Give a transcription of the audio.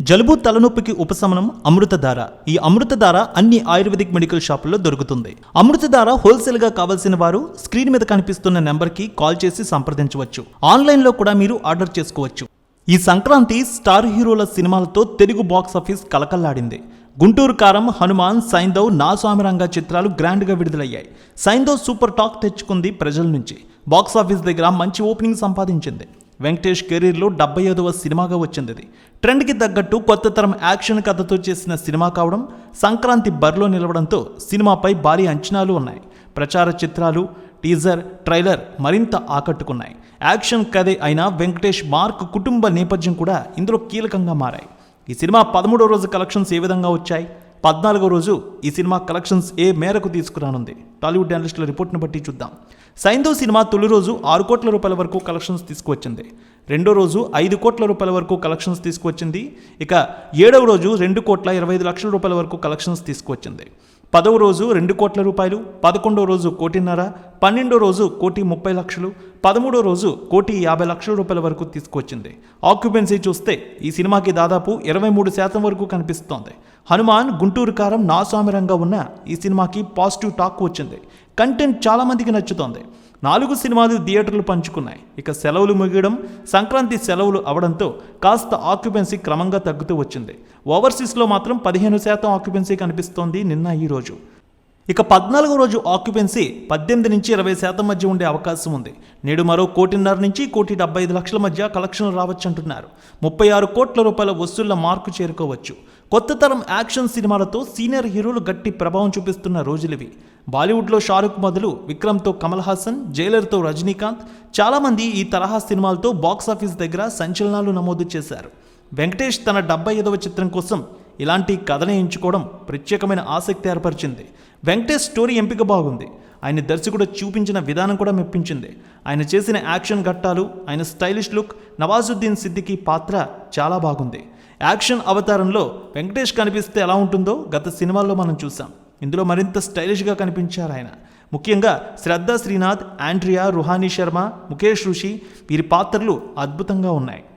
జలుబు తలనొప్పికి ఉపశమనం అమృతధార. ఈ అమృతధార అన్ని ఆయుర్వేదిక్ మెడికల్ షాపుల్లో దొరుకుతుంది. అమృతధార హోల్సేల్గా కావలసిన కావాల్సిన వారు స్క్రీన్ మీద కనిపిస్తున్న నెంబర్కి కాల్ చేసి సంప్రదించవచ్చు. ఆన్లైన్లో కూడా మీరు ఆర్డర్ చేసుకోవచ్చు. ఈ సంక్రాంతి స్టార్ హీరోల సినిమాలతో తెలుగు బాక్స్ ఆఫీస్ కలకల్లాడింది. గుంటూరు కారం హనుమాన్ సైందవ్ నాస్వామిరంగ చిత్రాలు గ్రాండ్గా విడుదలయ్యాయి. సైందవ్ సూపర్ టాక్ తెచ్చుకుంది ప్రజల నుంచి. బాక్స్ ఆఫీస్ దగ్గర మంచి ఓపెనింగ్ సంపాదించింది. వెంకటేష్ కెరీర్లో డెబ్బై ఐదవ సినిమాగా వచ్చింది ఇది. ట్రెండ్కి తగ్గట్టు కొత్త తరం యాక్షన్ కథతో చేసిన సినిమా కావడం సంక్రాంతి బరిలో నిలవడంతో సినిమాపై భారీ అంచనాలు ఉన్నాయి. ప్రచార చిత్రాలు టీజర్ ట్రైలర్ మరింత ఆకట్టుకున్నాయి. యాక్షన్ కథే అయిన వెంకటేష్ మార్క్ కుటుంబ నేపథ్యం కూడా ఇందులో కీలకంగా మారాయి. ఈ సినిమా పదమూడో రోజు కలెక్షన్స్ ఏ విధంగా వచ్చాయి? పద్నాలుగో రోజు ఈ సినిమా కలెక్షన్స్ ఏ మేరకు తీసుకురానుంది? టాలీవుడ్ అనలిస్టుల రిపోర్ట్ను బట్టి చూద్దాం. సైందో సినిమా తొలి రోజు ఆరు కోట్ల రూపాయల వరకు కలెక్షన్స్ తీసుకువచ్చింది. రెండో రోజు ఐదు కోట్ల రూపాయల వరకు కలెక్షన్స్ తీసుకువచ్చింది. ఇక ఏడవ రోజు రెండు కోట్ల ఇరవై ఐదు లక్షల రూపాయల వరకు కలెక్షన్స్ తీసుకువచ్చింది. పదవ రోజు రెండు కోట్ల రూపాయలు పదకొండో రోజు కోటిన్నర పన్నెండో రోజు కోటి ముప్పై లక్షలు పదమూడో రోజు కోటి యాభై లక్షల రూపాయల వరకు తీసుకువచ్చింది. ఆక్యుపెన్సీ చూస్తే ఈ సినిమాకి దాదాపు ఇరవై మూడు శాతం వరకు కనిపిస్తోంది. హనుమాన్ గుంటూరు కారం నాసామిరంగా ఉన్న ఈ సినిమాకి పాజిటివ్ టాక్ వచ్చింది. కంటెంట్ చాలామందికి నచ్చుతోంది. నాలుగు సినిమాలు థియేటర్లు పంచుకున్నాయి. ఇక సెలవులు ముగియడం సంక్రాంతి సెలవులు అవడంతో కాస్త ఆక్యుపెన్సీ క్రమంగా తగ్గుతూ వచ్చింది. ఓవర్సీస్లో మాత్రం పదిహేను శాతం ఆక్యుపెన్సీ కనిపిస్తోంది నిన్న ఈ రోజు. ఇక పద్నాలుగో రోజు ఆక్యుపెన్సీ పద్దెనిమిది నుంచి ఇరవై శాతం మధ్య ఉండే అవకాశం ఉంది. నేడు మరో కోటిన్నర నుంచి కోటి డెబ్బై ఐదు లక్షల మధ్య కలెక్షన్లు రావచ్చు అంటున్నారు ముప్పై ఆరు కోట్ల రూపాయల వసూళ్ళ మార్కు చేరుకోవచ్చు. కొత్త తరం యాక్షన్ సినిమాలతో సీనియర్ హీరోలు గట్టి ప్రభావం చూపిస్తున్న రోజులివి. బాలీవుడ్లో షారుఖ్ మొదలు విక్రమ్తో కమల్ హాసన్ జైలర్తో రజనీకాంత్ చాలామంది ఈ తరహా సినిమాలతో బాక్సాఫీస్ దగ్గర సంచలనాలు నమోదు చేశారు. వెంకటేష్ తన డెబ్బై ఐదవ చిత్రం కోసం ఇలాంటి కథని ఎంచుకోవడం ప్రత్యేకమైన ఆసక్తి ఏర్పరిచింది. వెంకటేష్ స్టోరీ ఎంపిక బాగుంది. ఆయన దర్శకుడు చూపించిన విధానం కూడా మెప్పించింది. ఆయన చేసిన యాక్షన్ ఘట్టాలు ఆయన స్టైలిష్ లుక్ నవాజుద్దీన్ సిద్దికి పాత్ర చాలా బాగుంది. యాక్షన్ అవతారంలో వెంకటేష్ కనిపిస్తే ఎలా ఉంటుందో గత సినిమాల్లో మనం చూసాం. ఇందులో మరింత స్టైలిష్గా కనిపించారు ఆయన. ముఖ్యంగా శ్రద్ధ శ్రీనాథ్ ఆండ్రియా రుహానీ శర్మ ముఖేష్ ఋషి వీరి పాత్రలు అద్భుతంగా ఉన్నాయి.